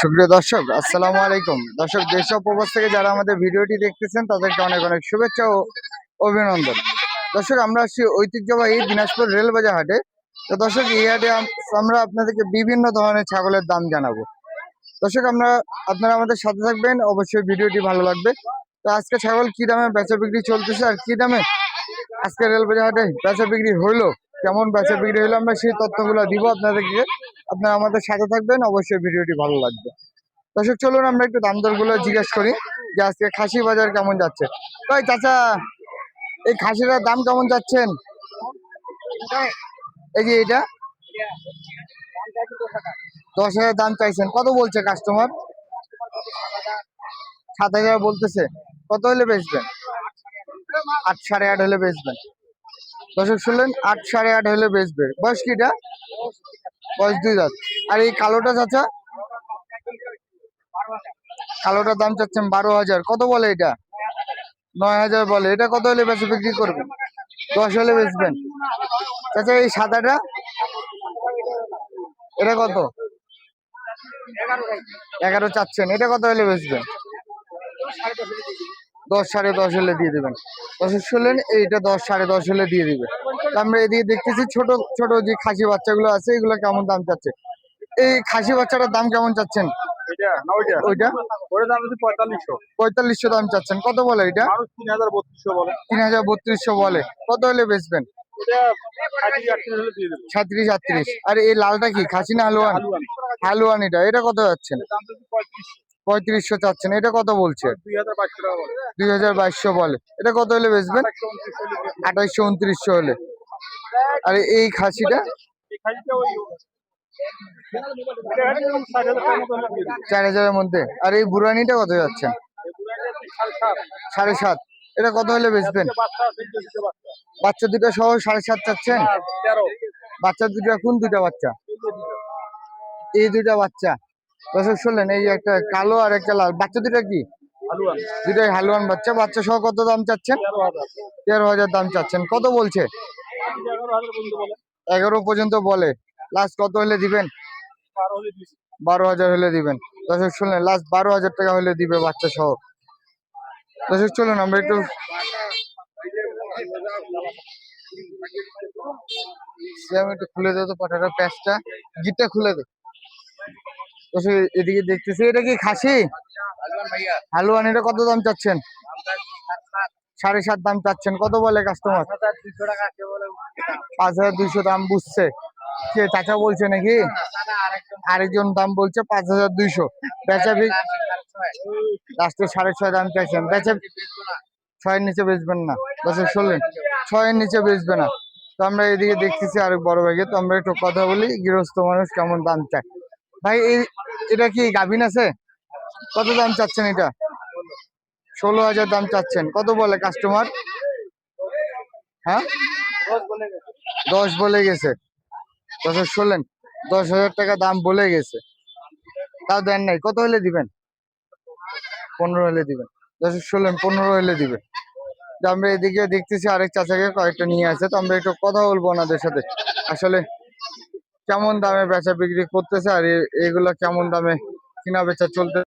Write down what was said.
সুপ্রিয় দর্শক, আসসালামু আলাইকুম। দর্শক ও প্রবাস থেকে যারা আমাদের ভিডিওটি দেখতেছেন, তাদেরকে অনেক অনেক শুভেচ্ছা ও অভিনন্দন। দর্শক, আমরা আসছি ঐতিহ্যবাহী দিনাজপুর রেলবাজার হাটে। তো দর্শক, এই হাটে আম- আমরা আপনাদেরকে বিভিন্ন ধরনের ছাগলের দাম জানাব। দর্শক, আমরা আপনারা আমাদের সাথে থাকবেন, অবশ্যই ভিডিওটি ভালো লাগবে। তো আজকে ছাগল কি দামে বেচা বিক্রি চলতেছে আর কি দামে? আজকে রেলবাজার হাটে বেচা বিক্রি হইল? কেমন বেচা বিক্রি হইল? আমরা সেই তথ্যগুলো দিব আপনাদেরকে। আপনারা আমাদের সাথে থাকবেন, অবশ্যই ভিডিওটি ভালো লাগবে। দর্শক, চলুন আমরা একটু দাম দরগুলো জিজ্ঞেস করি যে আজকে খাসি বাজার কেমন যাচ্ছে। তাই চাচা, এই খাসিটার দাম কেমন যাচ্ছেন? এই যে এটা। দশ হাজার দাম চাইছেন। কত বলছে কাস্টমার সাত হাজার বলতেছে। কত হলে বেচবেন? আট সাড়ে আট হলে বেচবেন। দর্শক, শুনলেন, আট সাড়ে আট হলে বেচবে। বয়স কিটা বয়স দুই আর এই কালোটা চাচা? কালোটার দাম চাচ্ছেন বারো হাজার। কত বলে এটা? নয় হাজার বলে। এটা কত হলে বেচে বিক্রি করবেন? দশ হলে বেচবেন। চাচা, এই সাদাটা? এটা কত? এগারো চাচ্ছেন। এটা কত হলে বেচবেন? দশ সাড়ে দশ হলে দিয়ে দেবেন। দশ শুনলেন এইটা দশ সাড়ে দশ হলে দিয়ে দিবে তো আমরা এদিকে দেখতেছি ছোট ছোট যে খাসি বাচ্চাগুলো আছে এগুলো কেমন দাম চাচ্ছে? এই খাসি বাচ্চাটার দাম কেমন চাচ্ছেন? এটা ওইটা। ওইটা? দাম হচ্ছে পঁয়তাল্লিশশো। পঁয়তাল্লিশশো দাম চাচ্ছেন। কত বলে এটা? তিন হাজার বত্রিশশো বলে। তিন হাজার বত্রিশশো বলে। কত হলে বেচবেন? সাঁত্রিশ আটত্রিশ আর এই লালটা কি? খাসি না হালুয়ান আলু আলু হালুয়ান এটা? এটা কত যাচ্ছেন? পঁয়ত্রিশশো। চাচ্ছেন। এটা কত বলছে? দুই হাজার বাইশশো বলে। এটা কত হলে বেচবেন। আঠাইশশো উনত্রিশশো হলে। আর এই খাসিটা। চার হাজারের মধ্যে। আর এই বুড়ানিটা কত হচ্ছে সাড়ে সাত। এটা কত হলে বেচবেন? বাচ্চা দুটো সহ সাড়ে সাত চাচ্ছেন? বাচ্চা দুটো কোন দুটা বাচ্চা? এই দুটা বাচ্চা। দর্শক শুনলেন এই একটা কালো আর একটা লাল। বাচ্চা দুটা কি? দুটাই হালুয়ান বাচ্চা। বাচ্চা সহ কত দাম চাচ্ছেন? তেরো হাজার দাম চাচ্ছেন। কত বলছে? এগারো পর্যন্ত বলে? এগারো পর্যন্ত বলে। লাস্ট কত হলে দিবেন? বারো হাজার হলে দিবেন। দর্শক শুনলেন লাস্ট বারো হাজার টাকা হলে দিবে বাচ্চা সহ। দর্শক চলুন আমরা একটু খুলে দেবো তো পাঠাটা প্যাচটা। গিটটা খুলে দে। দর্শক এদিকে দেখতেছি। এটা কি খাসি? হালুয়ান এটা কত দাম চাচ্ছেন? সাড়ে সাত দাম চাচ্ছেন। কত বলে কাস্টমার পাঁচ হাজার দুইশো দাম বুঝছে। কে, চাচা বলছে নাকি? আরেকজন দাম বলছে পাঁচ হাজার দুইশো। বেচা লাস্টে সাড়ে ছয় দাম চাইছেন। বেচা ছয়ের নিচে বেচবেন না। দর্শক, শুনলেন? ছয়ের নিচে বেচবে না। তো আমরা এদিকে দেখতেছি আরেক বড় ভাইকে। তো আমরা একটু কথা বলি, গৃহস্থ মানুষ কেমন দাম চায়। ভাই এটা কি গাভিন আছে? কত দাম চাচ্ছেন এটা? ষোলো হাজার দাম চাচ্ছেন। কত বলে কাস্টমার হ্যাঁ? দশ বলে গেছে। দশ শুনলেন দশ হাজার টাকা দাম বলে গেছে। তাও দেন নাই। কত হলে দিবেন? পনেরো হলে দিবেন। দশ শুনলেন পনেরো হলে দিবে তো আমরা এদিকে দেখতেছি আরেক চাচাকে কয়েকটা নিয়ে আসে তো আমরা একটু কথা বলব ওনাদের সাথে। আসলে কেমন দামে বেচা বিক্রি করতেছে আর এগুলো কেমন দামে কিনা বেচা চলতে